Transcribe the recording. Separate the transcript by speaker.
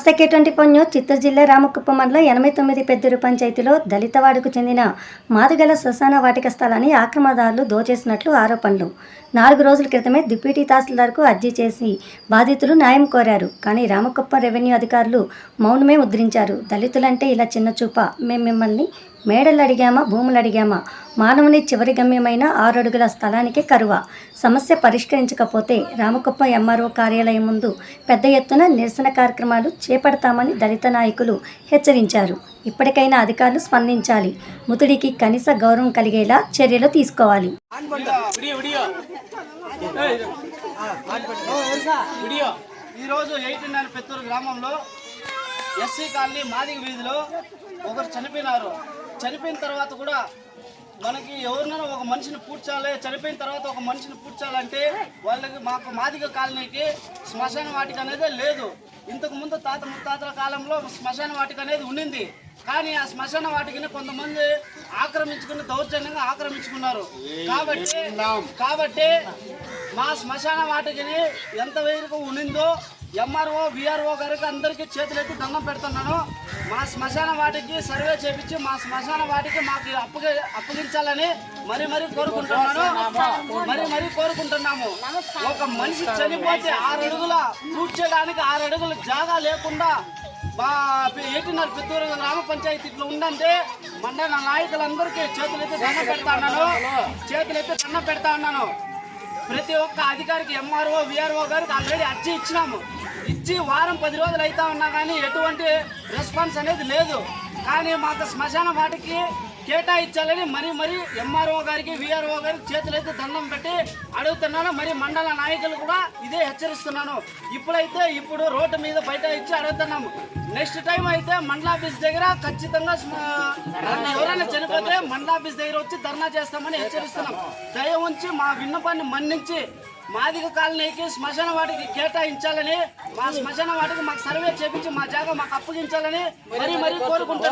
Speaker 1: నమస్తే K twenty four news Chittoor జిల్లా రామకుప్ప మండలం ఎనభై తొమ్మిది పెద్దూరు పంచాయతీలో దళితవాడకు చెందిన మాదిగల శ్మశాన వాటిక స్థలాన్ని ఆక్రమదారులు దోచేసినట్లు ఆరోపణలు. నాలుగు రోజుల క్రితమే డిప్యూటీ తహసీల్దార్కు అర్జీ చేసి బాధితులు న్యాయం కోరారు. కానీ రామకుప్ప రెవెన్యూ అధికారులు మౌనమే ముద్రించారు దళితులంటే ఇలా చిన్న చూప. మేము మిమ్మల్ని మేడలు అడిగామా భూములు అడిగామా మానవుని చివరి గమ్యమైన ఆరు అడుగుల స్థలానికే కరువ. సమస్య పరిష్కరించకపోతే రామకుప్ప ఎంఆర్ఓ కార్యాలయం ముందు పెద్ద ఎత్తున నిరసన కార్యక్రమాలు చేపడతామని దళిత నాయకులు హెచ్చరించారు. ఇప్పటికైనా అధికారులు స్పందించాలి. ముతుడికి కనీస గౌరవం కలిగేలా చర్యలు తీసుకోవాలి.
Speaker 2: ఈరోజు ఎయిట్ నైన్ పెత్తూరు గ్రామంలో ఎస్సీ కాలనీ మాదిగ వీధిలో ఒకరు చనిపోయినారు. చనిపోయిన తర్వాత కూడా మనకి ఎవరినైనా ఒక మనిషిని పూడ్చాలి చనిపోయిన తర్వాత ఒక మనిషిని పూడ్చాలంటే వాళ్ళకి మాకు మాదిగ కాలనీకి శ్మశాన వాటిక అనేది లేదు. ఇంతకు ముందు తాత ముత్తాతల కాలంలో శ్మశాన వాటిక అనేది ఉండింది. కానీ ఆ శ్మశాన వాటికని కొంతమంది ఆక్రమించుకుని దౌర్జన్యంగా ఆక్రమించుకున్నారు. కాబట్టి కాబట్టి మా శ్మశాన వాటికని ఎంత వేరుకు ఉండిందో ఎంఆర్ఓ విఆర్ఓ గారికి అందరికీ చేతులెత్తి దండం పెడుతున్నాను. మా శ్మశాన వాటికి సర్వే చేపించి మా శ్మశాన వాటికి మాకు అప్పగి అప్పగించాలని మరి మరి కోరుకుంటున్నాను. మరి మరి కోరుకుంటున్నాము. ఒక మనిషి చనిపోతే ఆరు అడుగుల కూర్చోడానికి ఆరు అడుగుల జాగా లేకుండా మా ఏటిన్నర చిత్తూరు గ్రామ పంచాయతీ ఇట్లా ఉందంటే మండల నాయకులందరికీ చేతులైతే దండం పెడతా ఉన్నాను. చేతులెత్తి దండం పెడతా ఉన్నాను. ప్రతి ఒక్క అధికారికి ఎంఆర్ఓ విఆర్ఓ గారికి ఆల్రెడీ అర్జీ ఇచ్చినాము. ఇచ్చి వారం పది రోజులు అవుతా ఉన్నా కానీ ఎటువంటి రెస్పాన్స్ అనేది లేదు. కానీ మాకు శ్మశాన వాటికి కేటాయించాలని మరి మరి ఎంఆర్ఓ గారికి విఆర్ఓ గారికి చేతులైతే దండం పెట్టి అడుగుతున్నాను. మరి మండల నాయకులు కూడా ఇదే హెచ్చరిస్తున్నాను. ఇప్పుడైతే ఇప్పుడు రోడ్డు మీద బయట ఇచ్చి అడుగుతున్నాము. నెక్స్ట్ టైం అయితే మండలాఫీస్ దగ్గర ఖచ్చితంగా ఎవరైనా చనిపోతే మండలాఫీస్ దగ్గర వచ్చి ధర్నా చేస్తామని హెచ్చరిస్తున్నాం. దయ ఉంచి మా విన్నపాన్ని మన్నించి మాదిగ కాలనీకి శ్మశాన వాటికి కేటాయించాలని మా శ్మశాన వాటికి మాకు సర్వే చేపించి మా జాగా మాకు అప్పగించాలని మరీ మరీ కోరుకుంటున్నాం.